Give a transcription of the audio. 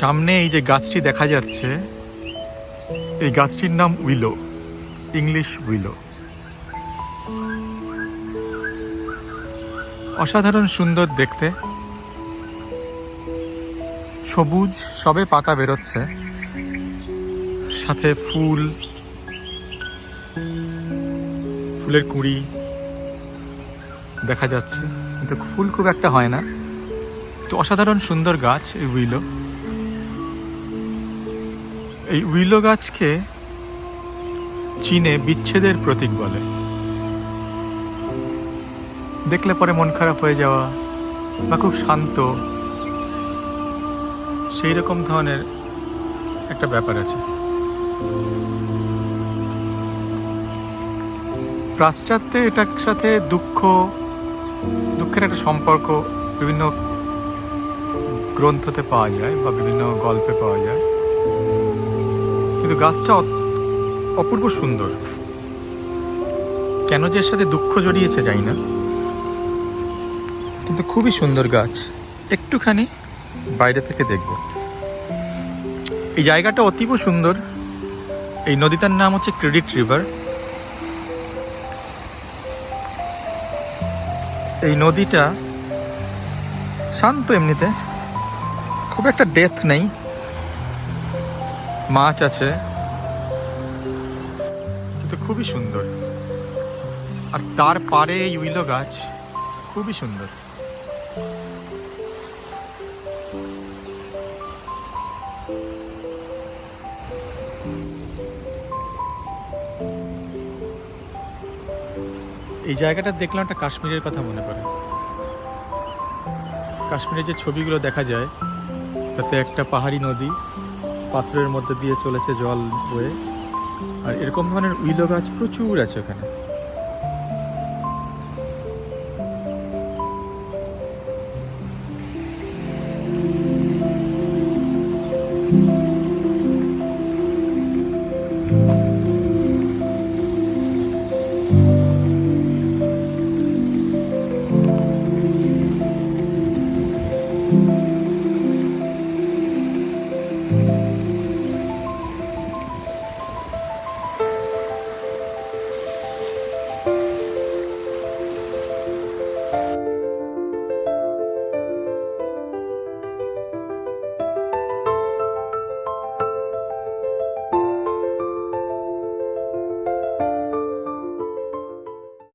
সামনে এই যে গাছটি দেখা যাচ্ছে, এই গাছটির নাম উইলো, ইংলিশ উইলো। অসাধারণ সুন্দর দেখতে। সবুজ, সবে পাতা বেরোচ্ছে। সাথে ফুল, ফুলের কুঁড়ি দেখা যাচ্ছে। কিন্তু ফুল খুব একটা হয় না। তো অসাধারণ সুন্দর গাছ এই উইলো। এই উইলো গাছকে চীনে বিচ্ছেদের প্রতীক বলে। দেখলে পরে মন খারাপ হয়ে যাওয়া বা খুব শান্ত। সেই রকম ধরনের একটা ব্যাপার আছে। পাশ্চাত্যে এটার সাথে দুঃখ, দুঃখের একটা সম্পর্ক বিভিন্ন গ্রন্থতে পাওয়া যায় বা বিভিন্ন গল্পে পাওয়া যায়। কিন্তু গাছটা অপূর্ব সুন্দর। কেন যে এর সাথে দুঃখ জড়িয়েছে জানি না। কিন্তু খুবই সুন্দর গাছ। একটুখানি বাইরে থেকে দেখব। এই জায়গাটা অতীব সুন্দর। এই নদীটার নাম হচ্ছে ক্রেডিট রিভার। এই নদীটা শান্ত এমনিতে। খুব একটা ডেথ নেই। মাছ আছে। কিন্তু খুবই সুন্দর। আর তার পারে এই উইলো গাছ খুবই সুন্দর। এই জায়গাটা দেখলাম একটা কাশ্মীরের কথা মনে পড়ে। কাশ্মীরের যে ছবিগুলো দেখা যায়, তাতে একটা পাহাড়ি নদী পাথরের মধ্যে দিয়ে চলেছে জল বয়ে। আর এরকম ধরনের উইলো গাছ প্রচুর আছে ওখানে।